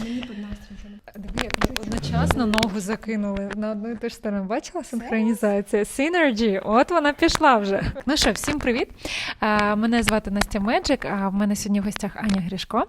Мені під настрій вже одночасно ногу закинули на одну і ту ж сторону. Бачила синхронізація? Synergy, от вона пішла вже. Ну що, всім привіт. Мене звати Настя Меджик, а в мене сьогодні в гостях Аня Грішко.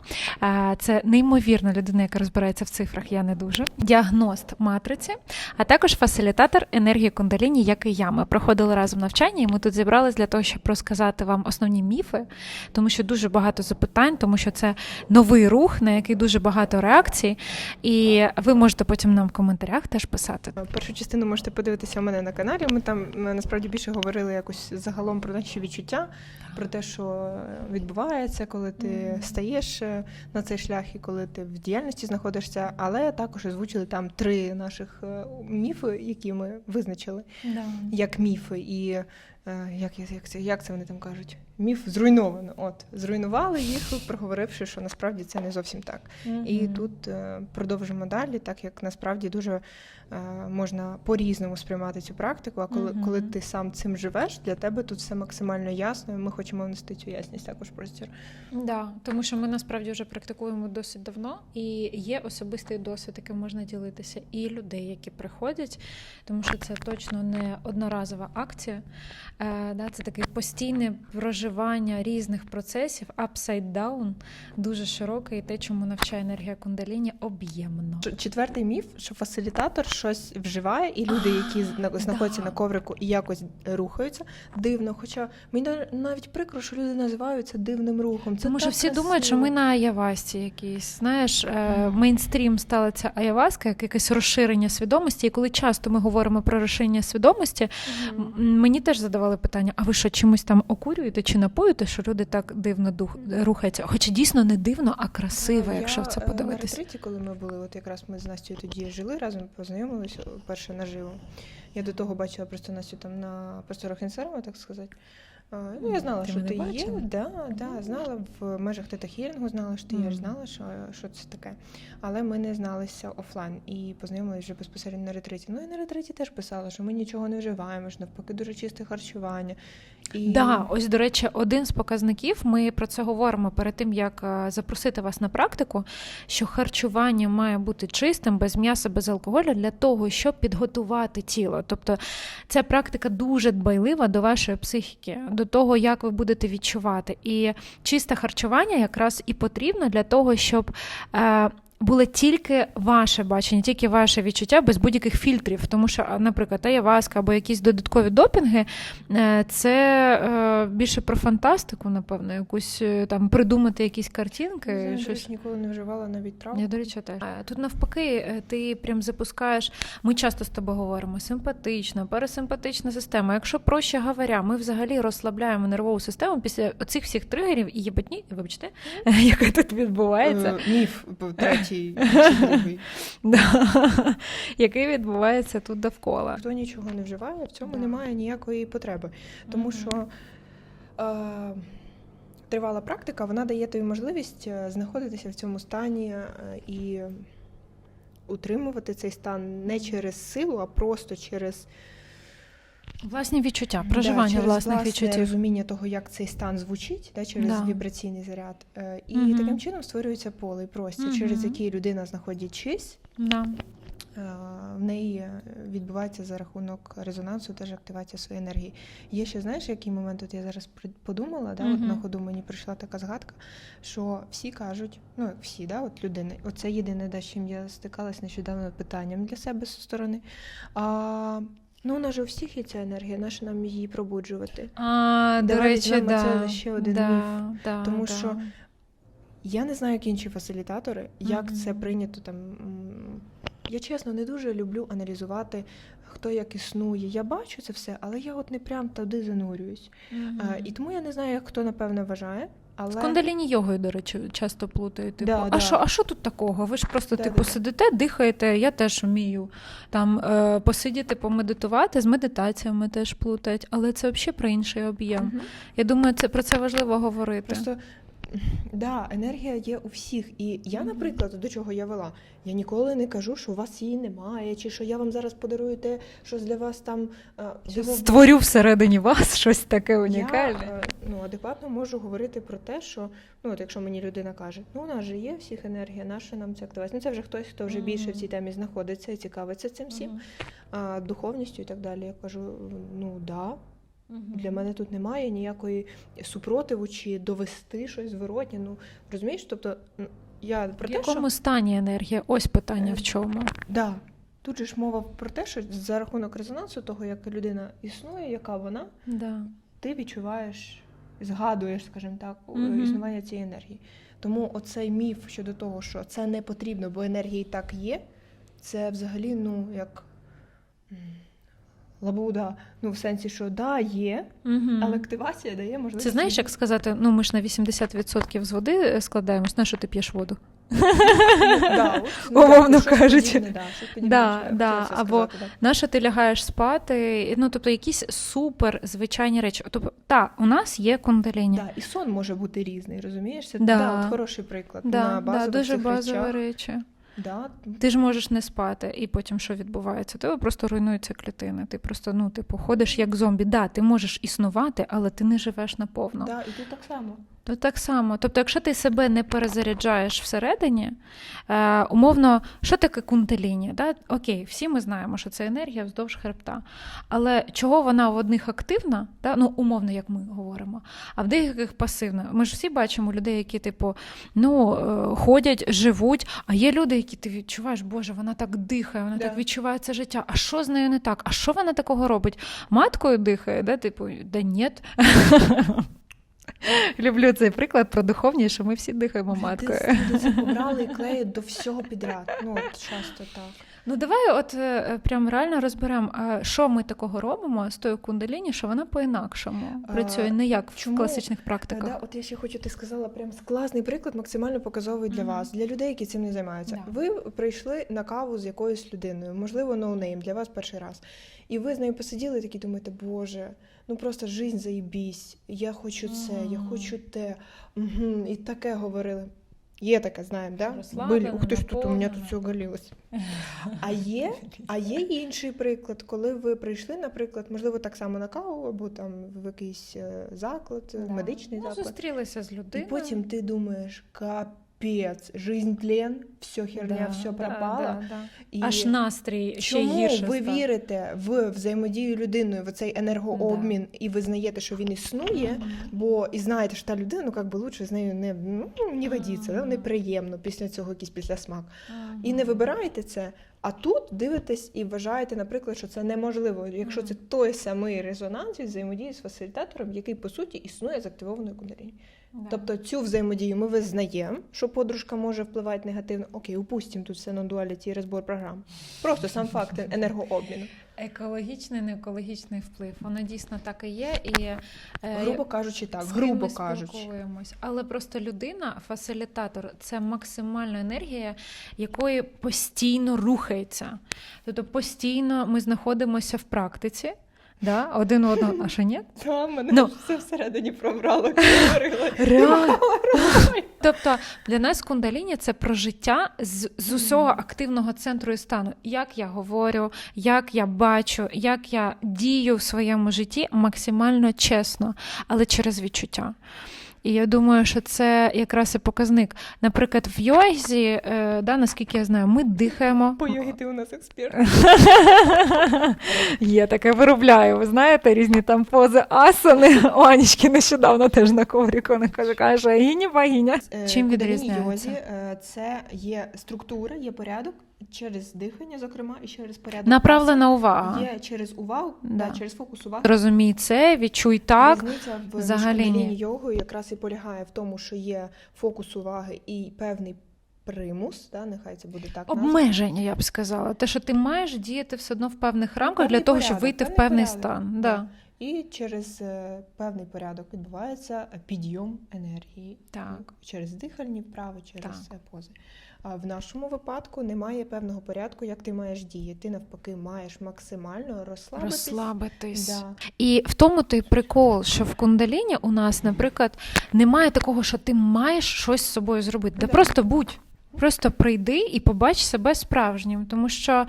Це неймовірна людина, яка розбирається в цифрах, я не дуже. Діагност матриці, а також фасилітатор енергії кундаліні, як і я. Ми проходили разом навчання, і ми тут зібрались для того, щоб розказати вам основні міфи, тому що дуже багато запитань, тому що це новий рух, на який дуже багато реакцій. І ви можете потім нам в коментарях теж писати. Першу частину можете подивитися у мене на каналі. Ми там ми, насправді більше говорили якось загалом про наші відчуття, про те, що відбувається, коли ти стаєш е, на цей шлях і коли ти в діяльності знаходишся. Але також озвучили там три наших е, міфи, які ми визначили як міфи. І е, як, як, це, як це вони там кажуть? Міф зруйновано. От зруйнували їх, проговоривши, що насправді це не зовсім так. І тут е, продовжимо далі, так як насправді дуже е, можна по-різному сприймати цю практику. А коли, Мгм. коли ти сам цим живеш, для тебе тут все максимально ясно, і ми хочемо внести цю ясність також простір. Да, тому що ми насправді вже практикуємо досить давно, і є особистий досвід, яким можна ділитися, і людей, які приходять, тому що це точно не одноразова акція. Е, да, це таке постійне проживання різних процесів, upside down, дуже широке, і те, чому навчає енергія кундаліні, об'ємно. Четвертий міф, що фасилітатор щось вживає, і люди, які зна- знаходяться да. на коврику і якось рухаються дивно. Хоча мені навіть прикро, що люди називають це дивним рухом. Це Тому що всі думають, що ми на Аявасці якісь. Знаєш, е, мейнстрім стала ця Аяваска, як якесь розширення свідомості. І коли часто ми говоримо про розширення свідомості, мені теж задавали питання: а ви що чимось там окурюєте чи напоюєте, що люди так дивно дух рухаються? Хоча дійсно не дивно, а красиво, Я, якщо в це е, подивитися. На ретриті, коли ми були, от якраз ми з Настю тоді жили разом, познайомилися перше наживо. Я до того бачила просто Настю там на просторах інсерма, так сказати. Ну, я знала, Ти що ти є. Да, да, знала в межах тета-хілінгу, знала, що ти є, знала, що, що це таке. Але ми не зналися офлайн і познайомилися вже безпосередньо на ретриті. Ну і на ретриті теж писала, що ми нічого не вживаємо, що навпаки дуже чисте харчування. І... Да, ось до речі, один з показників. Ми про це говоримо перед тим, як е, запросити вас на практику. Що харчування має бути чистим, без м'яса, без алкоголю, для того, щоб підготувати тіло. Тобто, ця практика дуже дбайлива до вашої психіки, до того, як ви будете відчувати. І чисте харчування якраз і потрібно для того, щоб. Було тільки ваше бачення, тільки ваше відчуття без будь-яких фільтрів. Тому що, наприклад, аяваска або якісь додаткові допінги, е, це е, більше про фантастику, напевно, якусь е, там придумати якісь Я, картинки. до щось. речі, ніколи не вживала навіть трав. Я, до речі, теж. Тут навпаки, ти прям запускаєш. Ми часто з тобою говоримо симпатична, парасимпатична система. Якщо проще говоря, ми взагалі розслабляємо нервову систему після оцих всіх тригерів і єбатні, вибачте, яка тут відбувається. Міф третій чи другий. Да. який відбувається тут довкола. Хто нічого не вживає, в цьому немає ніякої потреби. Тому що е, тривала практика, вона дає тобі можливість е, знаходитися в цьому стані е, і утримувати цей стан не через силу, а просто через Власні відчуття, да, проживання через власних власне відчуттів. розуміння того, як цей стан звучить, да, через Да. вібраційний заряд. Е, І Мгм. таким чином створюється поле і простір, через який людина, знаходячись, Да. Е, в неї відбувається за рахунок резонансу, теж активація своєї енергії. Є ще, знаєш, який момент от я зараз подумала, да, от на ходу мені прийшла така згадка, що всі кажуть, ну всі, да, от людини, оце єдине, да, з чим я стикалась нещодавно питанням для себе зі сторони. А, ну, у нас же у всіх є ця енергія, наша нам її пробуджувати. А, до речі, да. це ще один да, міф. Да, Тому да. що Я не знаю, як інші фасилітатори, як Мгм. це прийнято там. Я чесно не дуже люблю аналізувати, хто як існує. Я бачу це все, але я от не прям туди занурююсь. Мгм. Е, І тому я не знаю, як хто напевно вважає. Але З кундаліні йогою, до речі, часто плутають. Типу, Да, а да. що, а що тут такого? Ви ж просто Да, типу сидите, дихаєте. Я теж вмію там е, посидіти, помедитувати. З медитаціями теж плутають, але це взагалі про інший об'єм. Угу. Я думаю, це про це важливо говорити. просто да, енергія є у всіх. І я, наприклад, до чого я вела, я ніколи не кажу, що у вас її немає, чи що я вам зараз подарую те, що для вас там е, дивовижне. Створю всередині вас щось таке унікальне. Я е, ну, адекватно можу говорити про те, що ну, от якщо мені людина каже, ну у нас же є всіх енергія, наша нам це активація. Ну це вже хтось, хто вже більше в цій темі знаходиться і цікавиться цим всім, а, духовністю і так далі. Я кажу, ну да, Мгм. для мене тут немає ніякої супротиву чи довести щось зворотнє. Ну розумієш? Тобто я про В те, що стані енергія? Ось питання Е, в чому. да, тут же ж мова про те, що за рахунок резонансу того, як людина існує, яка вона, Да. ти відчуваєш, згадуєш, скажімо так, е, Мгм. існування цієї енергії. Тому оцей міф щодо того, що це не потрібно, бо енергії так є, це взагалі, ну, як лабуда. Ну, в сенсі, що да, є, Мгм. але активація дає можливість. Це знаєш, як сказати, ну ми ж на 80% з води е, складаємось, на що ти п'єш воду? Умовно кажучи. що я да, хотіла це або. На що ти лягаєш спати? Ну, тобто якісь супер звичайні речі. Тобто, так, у нас є кундаліні. І сон може бути різний, розумієш? Це хороший приклад. На дуже базові речі. Да, Ти ж можеш не спати, і потім що відбувається? Тебе просто руйнуються клітини. Ти просто ну, типу, ходиш як зомбі. Да, ти можеш існувати, але ти не живеш наповно. да, і ти так само. То так само. Тобто, якщо ти себе не перезаряджаєш всередині, е, умовно, що таке кунтеліні? Да? Окей, всі ми знаємо, що це енергія вздовж хребта. Але чого вона в одних активна, да? ну, умовно, як ми говоримо, а в деяких пасивна. Ми ж всі бачимо людей, які, типу, ну, е, ходять, живуть, а є люди, які ти відчуваєш, Боже, вона так дихає, вона Да. так відчуває це життя. А що з нею не так? А що вона такого робить? Маткою дихає, да? типу, да ні. Люблю цей приклад про духовні, що ми всі дихаємо маткою. Це побрали і клеють до всього підряд. Ну, от часто так. Ну давай, от е, прям реально розберемо, що ми такого робимо з тою кундаліні, що вона по-інакшому працює, не як чому? в класичних Е, практиках. Да, от я ще хочу, ти сказала прям класний приклад, максимально показовий для Мгм. вас, для людей, які цим не займаються. Да. Ви прийшли на каву з якоюсь людиною, можливо, ноунейм для вас перший раз. І ви з нею посиділи і такі думаєте, Боже, ну просто жизнь заїбісь, я хочу це, я хочу те. Угу. І таке говорили. Є така, знаємо, да? Розслаблено, Ух ти ж тут у мене тут все оголилось. А є, а є інший приклад, коли ви прийшли, наприклад, можливо, так само на каву, або там в якийсь е, заклад, да. медичний ну, заклад. зустрілися з І потім ти думаєш, капець, жизнь тлен, все херня, Да, все пропало. да, да. І Аж настрій ще чому гірше ви вірите в взаємодію людиною, в цей енергообмін, і ви знаєте, що він існує, Мгм. бо і знаєте, що та людина, ну як би лучше з нею не, ну, не водіться, да, неприємно після цього якийсь післясмак. І не вибираєте це. А тут дивитесь і вважаєте, наприклад, що це неможливо, якщо це той самий резонанс від взаємодії з фасилітатором, який по суті існує з активованою кундаліні. Да. Тобто цю взаємодію ми визнаємо, що подружка може впливати негативно. Окей, упустимо тут все non-duality і розбор програм. Просто сам факт енергообміну. Екологічний, не екологічний вплив. Воно дійсно так і є. І, е, Грубо кажучи, так, з грубо ми кажучи. Але просто людина, фасилітатор, це максимальна енергія, якої постійно рухається. Тобто постійно ми знаходимося в практиці. Да? Один одного, а що ні? Та, мене Ну. все всередині пробрало, говорила. Реально. Тобто для нас кундаліні це про життя з, з усього активного центру і стану. Як я говорю, як я бачу, як я дію в своєму житті максимально чесно, але через відчуття. І я думаю, що це якраз і показник. Наприклад, в йозі, е, да, наскільки я знаю, ми дихаємо. По йогі ти у нас експерт. Є таке, виробляю. Ви знаєте, різні там пози асани. У Анічки нещодавно теж на ковріку вона каже, каже, гіня богиня. Е, Чим відрізняється? йозі е, це є структура, є порядок через дихання, зокрема, і через порядок. Направлена увага. Є через увагу, Да. да. через фокус уваги. Розумій це, відчуй так. Різниця в взагалі ні. йогою якраз і полягає в тому, що є фокус уваги і певний примус, да, нехай це буде так. назва. Обмеження, я б сказала. Те, що ти маєш діяти все одно в певних рамках Певний для того, щоб вийти в певний порядок, стан. да. Да. і через е, певний порядок відбувається підйом енергії. Так. Через дихальні вправи, через Так. е, пози. А в нашому випадку немає певного порядку, як ти маєш діяти. Ти навпаки маєш максимально розслабитись. Розслабитись. Да. І в тому той прикол, що в кундаліні у нас, наприклад, немає такого, що ти маєш щось з собою зробити. Да. Да. просто будь. Просто прийди і побач себе справжнім, тому що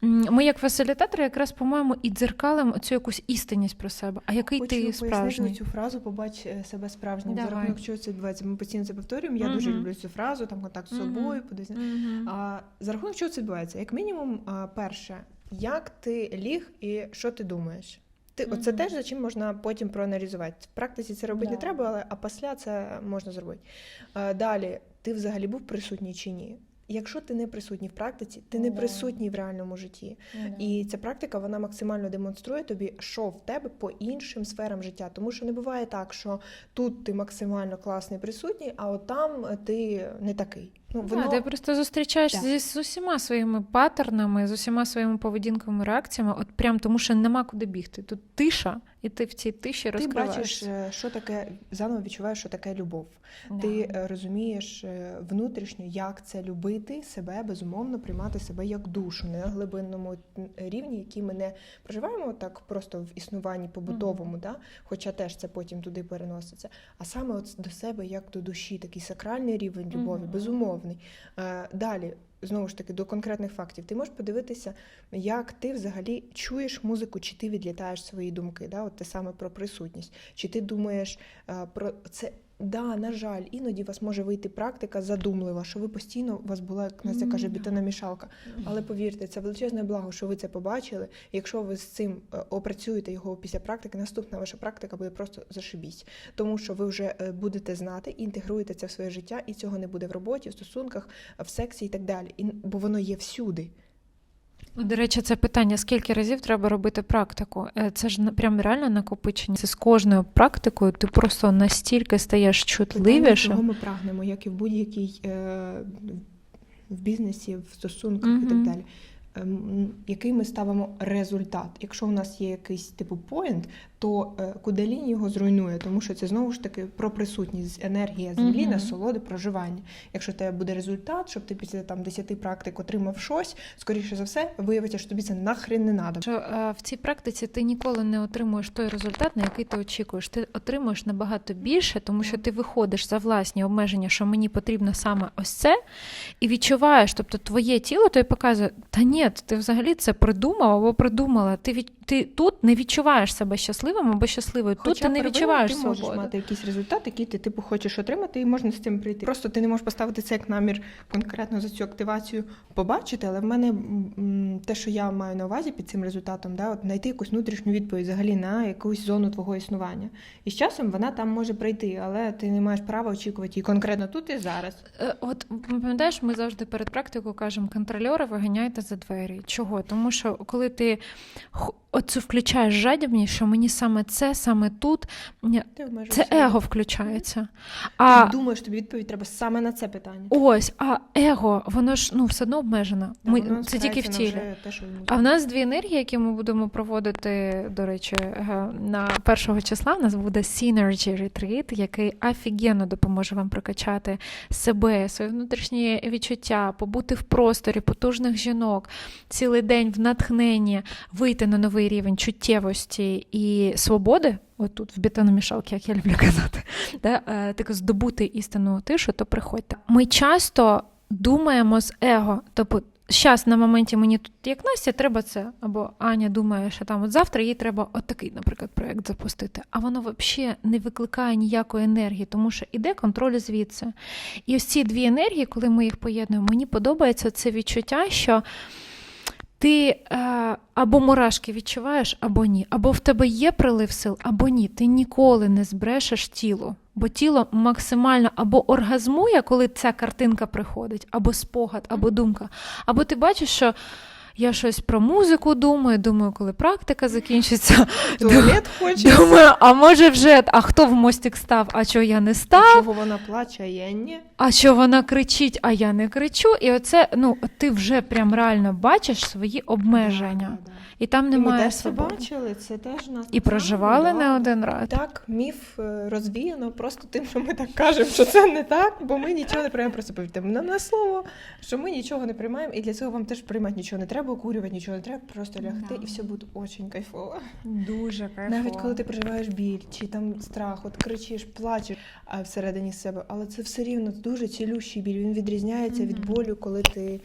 ми, як фасилітатори, якраз по-моєму і дзеркалимо цю якусь істинність про себе. А який Хочу ти справжній? цю фразу побач е, себе справжнім. За рахунок чого це відбувається. Ми постійно це повторюємо. Я дуже люблю цю фразу, там контакт з собою, подивись. Мгм. А за рахунок чого це відбувається? Як мінімум, а, перше, як ти ліг і що ти думаєш? Ти оце теж за чим можна потім проаналізувати. В практиці це робити не треба, але а після це можна зробити. Далі, ти взагалі був присутній чи ні? Якщо ти не присутній в практиці, ти не Да. присутній в реальному житті. І ця практика вона максимально демонструє тобі, що в тебе по іншим сферам життя. Тому що не буває так, що тут ти максимально класний присутній, а от там ти не такий. Ну Да, ти просто зустрічаєшся зі з усіма своїми паттернами, з усіма своїми поведінковими реакціями, от прям тому, що нема куди бігти. Тут тиша, і ти в цій тиші ти розкриваєшся. бачиш, е, що таке заново відчуваєш, що таке любов. Да. Ти е, розумієш е, внутрішньо, як це любити себе, безумовно, приймати себе як душу, не на глибинному рівні, який ми не проживаємо так просто в існуванні побутовому, да? хоча теж це потім туди переноситься. А саме от до себе як до душі, такий сакральний рівень любові, Мгм. безумовний. Е, Далі. Знову ж таки, до конкретних фактів. Ти можеш подивитися, як ти взагалі чуєш музику, чи ти відлітаєш свої думки. Да? От те саме про присутність. Чи ти думаєш е, про це? Да, на жаль, іноді у вас може вийти практика задумлива, що ви постійно у вас була, як Настя каже, Мгм. мішалка. Але повірте, це величезне благо, що ви це побачили. Якщо ви з цим е, опрацюєте його після практики, наступна ваша практика буде просто зашибісь, тому що ви вже е, будете знати, інтегруєте це в своє життя, і цього не буде в роботі, в стосунках, в сексі і так далі. І, бо воно є всюди. До речі, це питання: скільки разів треба робити практику? Е, Це ж прям реально накопичення. Це з кожною практикою ти просто настільки стаєш чутливіше. чого ми прагнемо, як і в будь-якій е, в бізнесі, в стосунках і так далі. Ем, Який ми ставимо результат? Якщо у нас є якийсь типу поінт, то е, кудалінь його зруйнує, тому що це знову ж таки про присутність енергія землі, Мгм. насолоди, проживання. Якщо в тебе буде результат, щоб ти після там 10 практик отримав щось, скоріше за все, виявиться, що тобі це нахрен не надо. Що е, в цій практиці ти ніколи не отримуєш той результат, на який ти очікуєш. Ти отримуєш набагато більше, тому що ти виходиш за власні обмеження, що мені потрібно саме ось це, і відчуваєш, тобто твоє тіло тобі показує, та ні, ти взагалі це придумав або придумала. Ти від ти тут не відчуваєш себе щасливим або щасливою. Тут ти не відчуваєш ти можеш свободу. мати якийсь результат, який ти типу хочеш отримати, і можна з цим прийти. Просто ти не можеш поставити це як намір конкретно за цю активацію побачити, але в мене те, що я маю на увазі під цим результатом, да, от знайти якусь внутрішню відповідь взагалі на якусь зону твого існування. І з часом вона там може прийти, але ти не маєш права очікувати її конкретно тут і зараз. Е, От пам'ятаєш, ми завжди перед практикою кажемо, контрольори виганяйте за двері. Чого? Тому що коли ти оцю включаєш жадібність, що мені саме це, саме тут, це его включається. Ти думаєш, тобі відповідь треба саме на це питання. ось, а его, воно ж ну все одно обмежено. Да, Ми, це тільки в тілі. те, що А в нас дві енергії, які ми будемо проводити, до речі, е, на першого числа. У нас буде Synergy Retreat, який офігенно допоможе вам прокачати себе, своє внутрішнє відчуття, побути в просторі потужних жінок, цілий день в натхненні, вийти на новий рівень чуттєвості і свободи. Отут в бетономішалці, як я люблю казати, да, так здобути істинну тишу, то приходьте. Ми часто думаємо з его, тобто Щас на моменті мені тут, як Настя, треба це. Або Аня думає, що там от завтра їй треба от наприклад, проєкт запустити. А воно взагалі не викликає ніякої енергії, тому що іде контроль звідси. І ось ці дві енергії, коли ми їх поєднуємо, мені подобається це відчуття, що ти е, або мурашки відчуваєш, або ні. Або в тебе є прилив сил, або ні. Ти ніколи не збрешеш тіло. Бо тіло максимально або оргазмує, коли ця картинка приходить, або спогад, або думка. Або ти бачиш, що я щось про музику думаю, думаю, коли практика закінчиться. туалет хоче. Думаю, а може вже, а хто в мостик став, а чого я не став? Чого вона плаче, а я ні. А що вона кричить, а я не кричу. І оце, ну, ти вже прям реально бачиш свої обмеження. Да, да, да. І там немає ми теж це бачили, це теж нас І проживали само, не один раз. Так, міф е, розвіяно просто тим, що ми так кажемо, що це не так, бо ми нічого не приймаємо просто повірте нам на слово, що ми нічого не приймаємо, і для цього вам теж приймати нічого не треба, окурювати нічого не треба, просто лягти Да. і все буде очень кайфово. Дуже кайфово. Навіть коли ти проживаєш біль чи там страх, от кричиш, плачеш всередині себе, але це все рівно дуже цілющий біль. Він відрізняється від болю, коли ти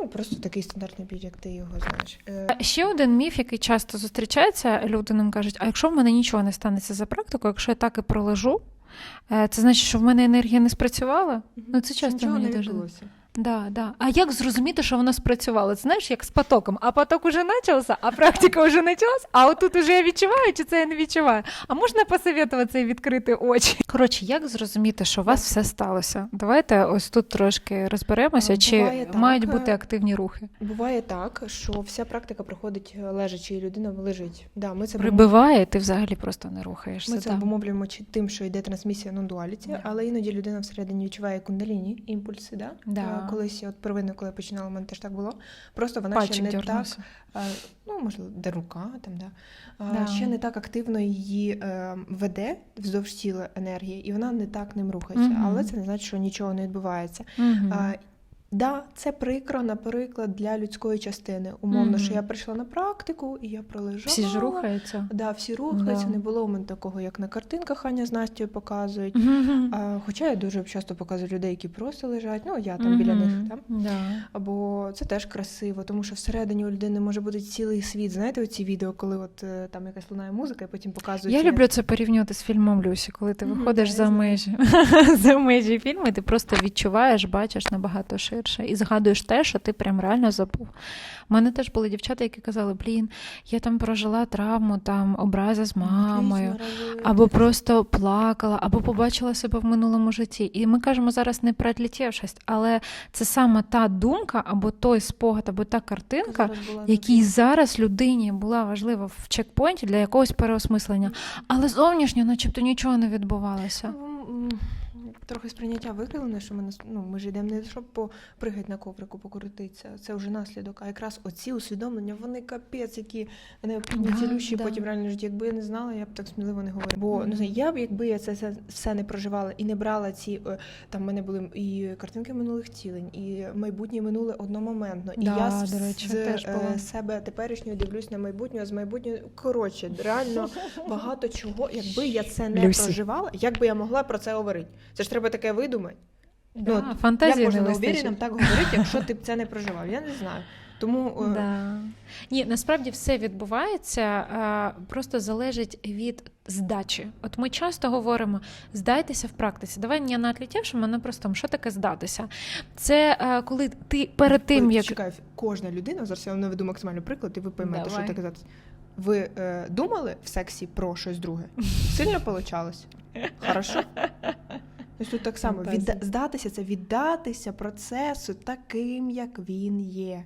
ну просто такий стандартний біль, як ти його знаєш. Е, Ще один міф, який часто зустрічається, люди нам кажуть: а якщо в мене нічого не станеться за практикою, якщо я так і пролежу, е, це значить, що в мене енергія не спрацювала? Ну, це часто нічого мені не дуже- відбулося. Да, да. А як зрозуміти, що воно спрацювало? Це знаєш, як з потоком. А поток уже почався, а практика вже почалась, а отут уже я відчуваю, чи це я не відчуваю. А можна посоветуватися і відкрити очі? Коротше, як зрозуміти, що у вас все сталося? Давайте ось тут трошки розберемося, А, чи так, мають е, бути активні рухи. Буває так, що вся практика проходить е, лежачи, і людина лежить. Да, ми це Прибиває, ти взагалі просто не рухаєшся. Ми це обумовлюємо чи- тим, що йде трансмісія Да. але іноді людина всередині відчуває кундаліні, імпульси. Да? Да. Колись от первинно, коли я починала, у мене теж так було. Просто вона Пальчик ще не дернувся. так, ну можливо, де рука там, да. Да. ще не так активно її е, веде вздовж тіла енергії, і вона не так ним рухається. Угу. Але це не значить, що нічого не відбувається. Мгм. Да, це прикро, наприклад, для людської частини. Умовно, Мгм. що я прийшла на практику і я пролежала. Всі ж рухаються. Да, всі рухаються, Да. не було у мене такого, як на картинках Аня з Настю показують. Мгм. А, хоча я дуже часто показую людей, які просто лежать. Ну, я там біля них там. Да. Або це теж красиво, тому що всередині у людини може бути цілий світ. Знаєте, оці відео, коли от е, там якась лунає музика, і потім показують. Я люблю це порівнювати з фільмом Люсі, коли ти виходиш за межі за межі фільму, і ти просто відчуваєш, бачиш набагато ширше і згадуєш те, що ти прям реально забув. У мене теж були дівчата, які казали: блін, я там прожила травму, там образа з мамою. Або просто плакала, або побачила себе в минулому житті. І ми кажемо зараз не про відлетівшість, але це саме та думка, або той спогад, або та картинка, який зараз людині була важлива в чекпоінті для якогось переосмислення, але зовнішньо, начебто, нічого не відбувалося. Трохи сприйняття викривлене, що ми нас- ну, ми ж йдемо не щоб попригати на коврику, покрутитися. Це вже наслідок. А якраз оці усвідомлення, вони капець, які необхідні Да, цілющі да. потім в реальному житті. Якби я не знала, я б так сміливо не говорила. Бо ну, я б, якби я це все, все не проживала і не брала ці е, там в мене були і картинки минулих тілень, і майбутнє минуле одномоментно. І Да, я з, до речі, з теж е, було. себе теперішнього дивлюсь на майбутнє, а з майбутнього коротше, реально багато чого, якби я це не Люсі. проживала, як би я могла про це говорити? Це ж треба таке видумати. Да, Ну, фантазії як можна не неувіреним так говорити, якщо ти б це не проживав? Я не знаю. Тому е, Да. Ні, насправді все відбувається, а, просто залежить від здачі. От ми часто говоримо: здайтеся в практиці. Давай не на отлетівшому, а на простому. Що таке здатися? Це а, коли ти перед тим, як чекай, кожна людина, зараз я вам наведу максимальний приклад, і ви поймете, Давай. що таке здатися. Ви е, думали в сексі про щось друге? Сильно получалось? Хорошо? Ось тут так само відда- здатися це віддатися процесу таким, як він є.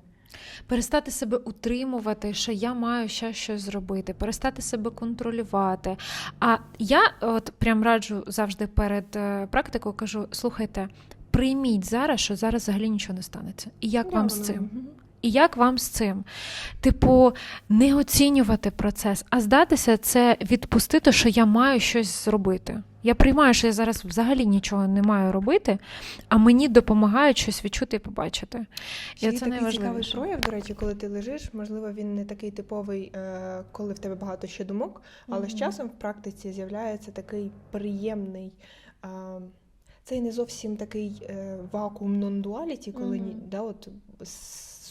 перестати себе утримувати, що я маю ще щось зробити, перестати себе контролювати. А я от прям раджу завжди перед е, практикою кажу: слухайте, прийміть зараз, що зараз взагалі нічого не станеться. І як вам з цим? І як вам з цим? Типу, не оцінювати процес, а здатися це відпустити, що я маю щось зробити. Я приймаю, що я зараз взагалі нічого не маю робити, а мені допомагають щось відчути і побачити. Ще І це такий цікавий прояв, до речі, коли ти лежиш, можливо, він не такий типовий, е, коли в тебе багато ще думок, але з часом в практиці з'являється такий приємний. е, Це не зовсім такий е, вакуум нон-дуаліті, коли Мгм. да, от,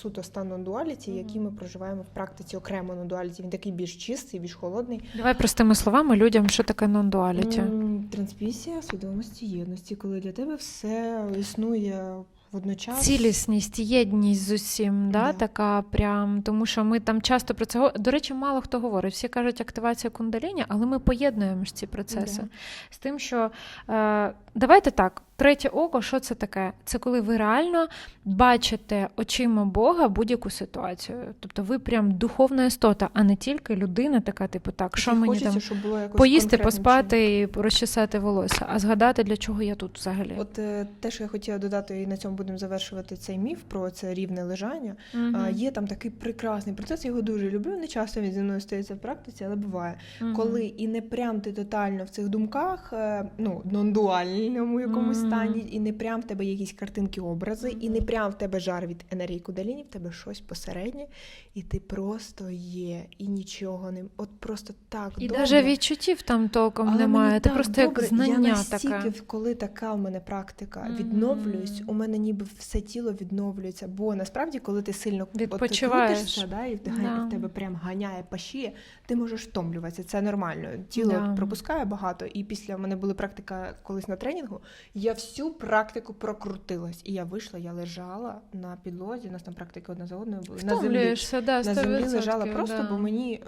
суто стан нон-дуаліті, який ми проживаємо в практиці окремо нон-дуаліті. Він такий більш чистий, більш холодний. Давай простими словами людям, що таке нон-дуаліті. Трансмісія свідомості єдності, коли для тебе все існує водночас. Цілісність, єдність з усім, да, Да. така прям, тому що ми там часто про це. До речі, мало хто говорить. Всі кажуть активація кундаліні, але ми поєднуємо ж ці процеси Да. з тим, що е, давайте так. Третє око, що це таке? Це коли ви реально бачите очима Бога будь-яку ситуацію. Тобто ви прям духовна істота, а не тільки людина, така, типу, так, що мені хочеться, там щоб було якось поїсти, поспати і розчесати волосся, а згадати, для чого я тут взагалі. От е, те, що я хотіла додати, і на цьому будемо завершувати цей міф про це рівне лежання. А, Є там такий прекрасний процес, я його дуже люблю. Не часто він зі мною стається в практиці, але буває. Мгм. Коли і не прям ти тотально в цих думках, е, ну нон-дуальному якомусь Мгм. Стані, і не прям в тебе якісь картинки, образи, і не прям в тебе жар від енергії кудаліні, в тебе щось посереднє, і ти просто є, і нічого не от просто так І добре. навіть відчуттів там толком Але немає. Ти просто добре. як знання я настільки, таке. коли така в мене практика Мгм. відновлююсь, у мене ніби все тіло відновлюється. Бо насправді, коли ти сильно от ти крутишся, да, і в в тебе прям ганяє пашіє, ти можеш втомлюватися. Це нормально. Тіло Да. пропускає багато. І після в мене була практика колись на тренінгу. Я всю практику прокрутилась. І я вийшла, я лежала на підлозі. У нас там практика одна за одною була. На землі. Да, На землі лежала просто, да. бо мені е,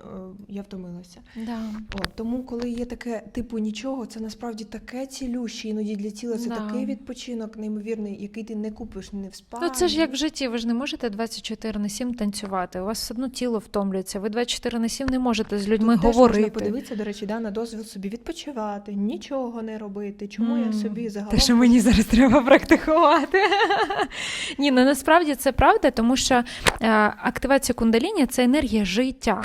я втомилася. Да. От, тому, коли є таке типу нічого, це насправді таке цілюще, іноді для тіла це Да. такий відпочинок неймовірний, який ти не купиш не в спа. Ну, це ж як в житті, ви ж не можете 24 на 7 танцювати. У вас все одно тіло втомлюється. Ви 24 на 7 не можете з людьми Тут теж говорити. можна подивитися, до речі, да, на дозвіл собі відпочивати, нічого не робити. Чому я собі загалом мені зараз треба практикувати. Ні, ну насправді це правда, тому що е, активація кундаліні це енергія життя.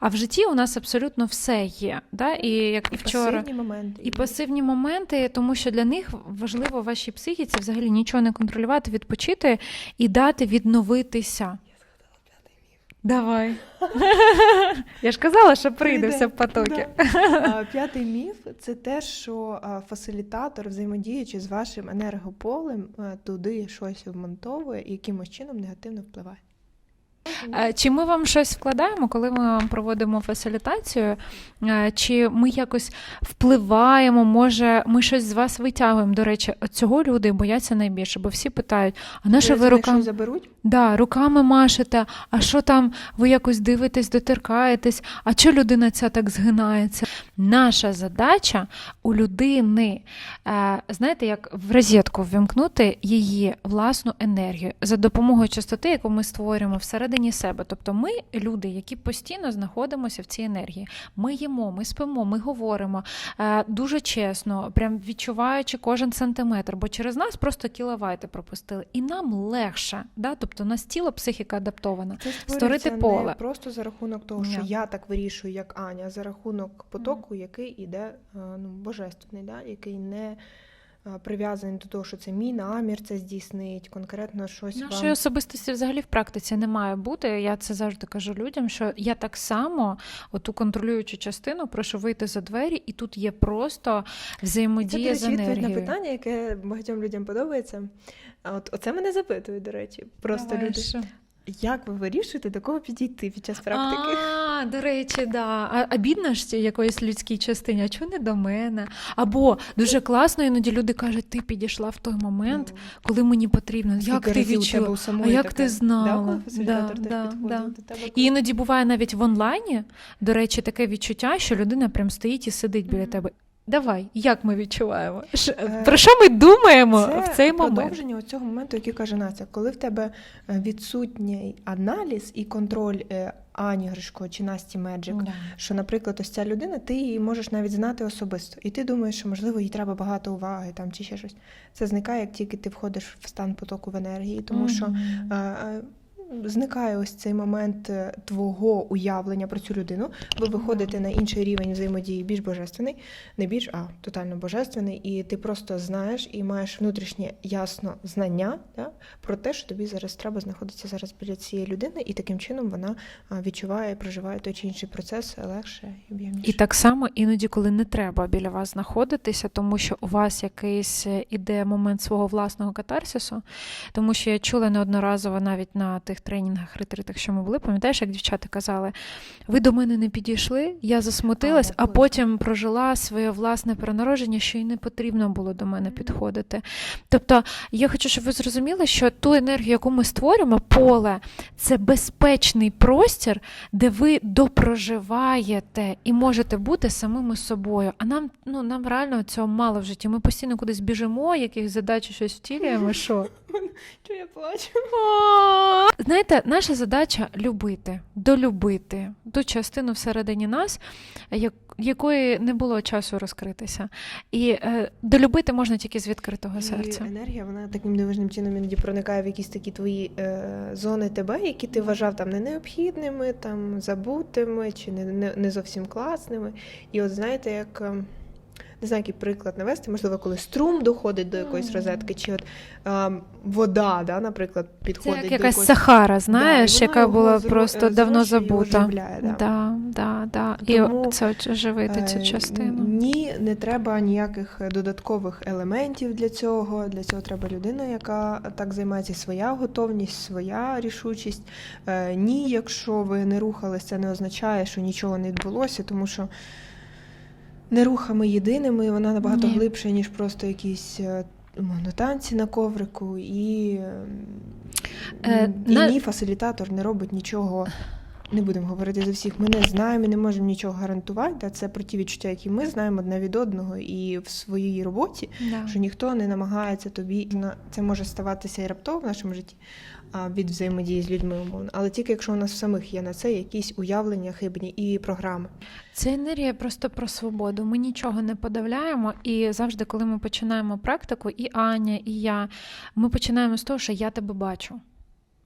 А в житті у нас абсолютно все є. Да? І як і вчора. пасивні моменти І пасивні моменти, тому що для них важливо вашій психіці взагалі нічого не контролювати, відпочити і дати відновитися. Давай. Я ж казала, що прийде все в потоки. П'ятий міф це те, що фасилітатор, взаємодіючи з вашим енергополем, туди щось вмонтовує і якимось чином негативно впливає. Е, Чи ми вам щось вкладаємо, коли ми вам проводимо фасилітацію? Е, Чи ми якось впливаємо? Може, ми щось з вас витягуємо? До речі, от цього люди бояться найбільше, бо всі питають: а на що ви руками? заберуть? Да, руками машете, а що там ви якось дивитесь, доторкаєтесь, а що людина ця так згинається? Наша задача у людини, е, знаєте, як в розетку ввімкнути її власну енергію за допомогою частоти, яку ми створюємо всередині себе. Тобто ми люди, які постійно знаходимося в цій енергії. Ми їмо, ми спимо, ми говоримо е, дуже чесно, прям відчуваючи кожен сантиметр, бо через нас просто кіловайти пропустили. І нам легше, да? тобто у нас тіло, психіка адаптована. Це Створити поле. не просто за рахунок того, що Ні. я так вирішую, як Аня, за рахунок потоку, який іде е, ну, божественний, да? який не е, прив'язаний до того, що це мій намір це здійснить, конкретно щось Нашої вам. особистості взагалі в практиці не має бути. Я це завжди кажу людям, що я так само оту контролюючу частину прошу вийти за двері, і тут є просто Це, взаємодія з речі, відповідь на питання, яке багатьом людям подобається. От оце мене запитують, до речі. Просто Давай, люди. що? Як ви вирішуєте до кого підійти під час практики? А, до речі, да. А, а бідна ж якоїсь людській частині, а чого не до мене? Або дуже класно, іноді люди кажуть, ти підійшла в той момент, Ну, коли мені потрібно. Як ти відчула? А як таке? ти знала? Да, Да, да, да. І іноді буває навіть в онлайні, до речі, таке відчуття, що людина прям стоїть і сидить біля тебе. Давай, як ми відчуваємо? Е, Про що ми думаємо Це в цей момент? продовження цього моменту, який каже Настя, коли в тебе е, відсутній аналіз і контроль е, Ані Гришко чи Насті Меджик, Да. що, наприклад, ось ця людина, ти її можеш навіть знати особисто, і ти думаєш, що можливо їй треба багато уваги там чи ще щось. Це зникає, як тільки ти входиш в стан потоку в енергії, тому що е, е, зникає ось цей момент е, твого уявлення про цю людину. Ви виходите на інший рівень взаємодії, більш божественний, не більш, а тотально божественний, і ти просто знаєш і маєш внутрішнє ясно знання да, про те, що тобі зараз треба знаходитися зараз біля цієї людини, і таким чином вона відчуває, проживає той чи інший процес легше і об'ємніше. І так само іноді, коли не треба біля вас знаходитися, тому що у вас якийсь е, іде момент свого власного катарсису, тому що я чула неодноразово навіть на тих тренінгах, ретритах, що ми були, пам'ятаєш, як дівчата казали, ви до мене не підійшли, я засмутилась, А, а, потім прожила своє власне перенародження, що й не потрібно було до мене підходити. Тобто, я хочу, щоб ви зрозуміли, що ту енергію, яку ми створюємо, поле це безпечний простір, де ви допроживаєте і можете бути самими собою. А нам ну нам реально цього мало в житті. Ми постійно кудись біжимо, яких задач щось втілюємо. Що Що я плачу? знаєте, наша задача любити, долюбити ту частину всередині нас, як- якої не було часу розкритися. І е, долюбити можна тільки з відкритого серця. Енергія, вона таким дивижним чином іноді проникає в якісь такі твої е, зони тебе, які ти вважав там не необхідними, там забутими чи не, не, не зовсім класними. І от знаєте, як. Е, Не знаю, який приклад навести, можливо, коли струм доходить до якоїсь розетки, чи от е, вода, да, наприклад, Це підходить як до якась якоїсь... Сахара, Да, знаєш, і воно яка його була зру- просто е, давно і забута. оживляє, да. Да, да, да. Тому, І це от живити цю Е, частину. Ні, не треба ніяких додаткових елементів для цього. Для цього треба людина, яка так займається своя готовність, своя рішучість. Е, Ні, якщо ви не рухались, це не означає, що нічого не відбулося, тому що не рухами єдиними, вона набагато Ні. глибше, ніж просто якісь. е, танці на коврику, і, Е, і на- ні, фасилітатор не робить нічого не будемо говорити за всіх. Ми не знаємо і не можемо нічого гарантувати. Да? Це про ті відчуття, які ми знаємо одне від одного і в своїй роботі, Да. що ніхто не намагається тобі. Це може ставатися і раптово в нашому житті від взаємодії з людьми, умовно. Але тільки якщо у нас в самих є на це якісь уявлення хибні і програми. Це енергія просто про свободу. Ми нічого не подавляємо. І завжди, коли ми починаємо практику, і Аня, і я, ми починаємо з того, що я тебе бачу.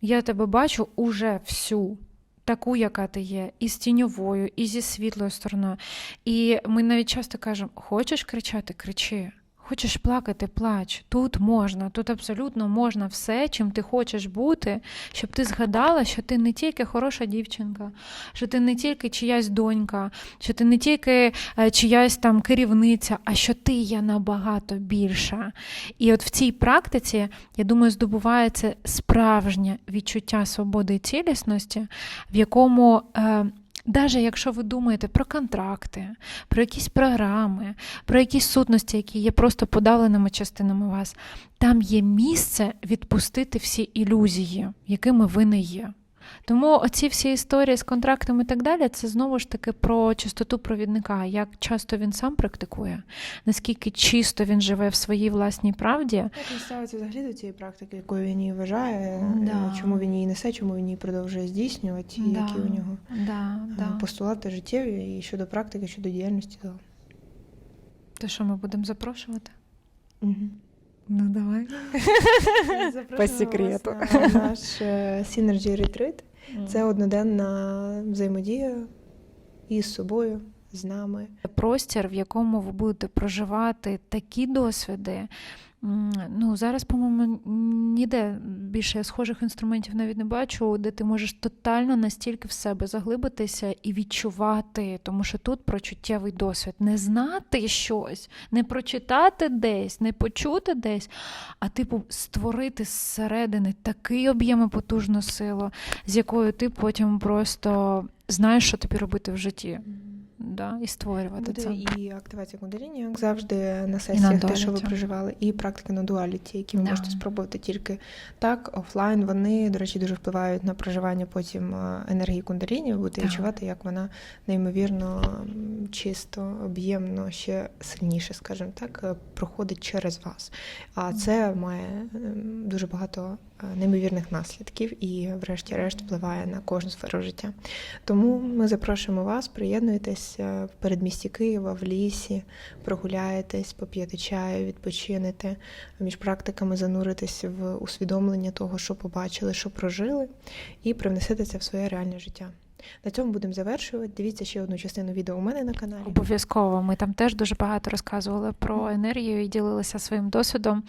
Я тебе бачу уже всю. Таку, яка ти є, і з тіньовою, і зі світлою стороною. І ми навіть часто кажемо: хочеш кричати, кричи. Хочеш плакати, плач. Тут можна, тут абсолютно можна все, чим ти хочеш бути, щоб ти згадала, що ти не тільки хороша дівчинка, що ти не тільки чиясь донька, що ти не тільки е, чиясь там керівниця, а що ти є набагато більша. І от в цій практиці, я думаю, здобувається справжнє відчуття свободи і цілісності, в якому. Е, Навіть якщо ви думаєте про контракти, про якісь програми, про якісь сутності, які є просто подавленими частинами вас, там є місце відпустити всі ілюзії, якими ви не є. Тому оці всі історії з контрактами і так далі, це знову ж таки про чистоту провідника, як часто він сам практикує, наскільки чисто він живе в своїй власній правді. Як він ставиться взагалі до цієї практики, якою він її вважає, Да. е, чому він її несе, чому він її продовжує здійснювати, і Да. які у нього Да, е, да. постулати життєві і щодо практики, щодо діяльності. То що ми будемо запрошувати? Мгм. Ну давай. По секрету. на наш е, Synergy Retreat. Це одноденна взаємодія із собою, з нами. простір, в якому ви будете проживати такі досвіди. Ну, зараз, по-моєму, ніде більше схожих інструментів навіть не бачу, де ти можеш тотально настільки в себе заглибитися і відчувати, тому що тут про чуттєвий досвід. Не знати щось, не прочитати десь, не почути десь, а типу створити зсередини такий об'єм і потужну силу, з якою ти потім просто знаєш, що тобі робити в житті. Да, і створювати Буде це. і активація кундаліні, як завжди, на сесіях, те, що ви проживали, і практика на дуаліті, які ви Да. можете спробувати тільки так, офлайн. Вони, до речі, дуже впливають на проживання потім е, енергії кундаліні. Ви будете Так. відчувати, як вона неймовірно чисто, об'ємно, ще сильніше, скажімо так, е, проходить через вас. А це має ем, дуже багато неймовірних наслідків і, врешті-решт, впливає на кожну сферу життя. Тому ми запрошуємо вас, приєднуйтесь е, в передмісті Києва, в лісі, прогуляєтесь, поп'єте чаю, відпочинете, між практиками зануритесь в усвідомлення того, що побачили, що прожили, і привнесете це в своє реальне життя. На цьому будемо завершувати. Дивіться ще одну частину відео у мене на каналі. Обов'язково. Ми там теж дуже багато розказували про енергію і ділилися своїм досвідом.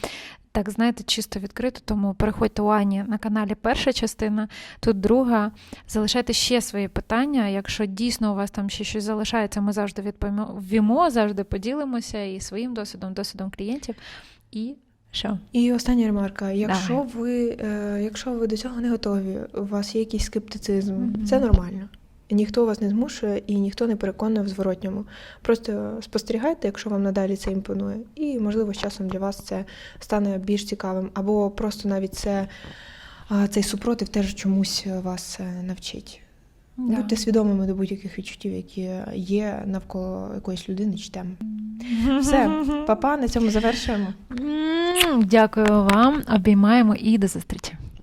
Так, знаєте, чисто відкрито, тому переходьте у Ані на каналі перша частина, тут друга. Залишайте ще свої питання. Якщо дійсно у вас там ще щось залишається, ми завжди відповімо, завжди поділимося і своїм досвідом, досвідом клієнтів. І Що? І остання ремарка: якщо Давай. ви, е, якщо ви до цього не готові, у вас є якийсь скептицизм, Мгм. це нормально. Ніхто вас не змушує і ніхто не переконує в зворотньому. Просто спостерігайте, якщо вам надалі це імпонує, і можливо з часом для вас це стане більш цікавим, або просто навіть це цей супротив теж чомусь вас е, навчить. Да. Будьте свідомими до будь-яких відчуттів, які є навколо якоїсь людини чи теми. Все, папа, на цьому завершуємо. Дякую вам, обіймаємо і до зустрічі.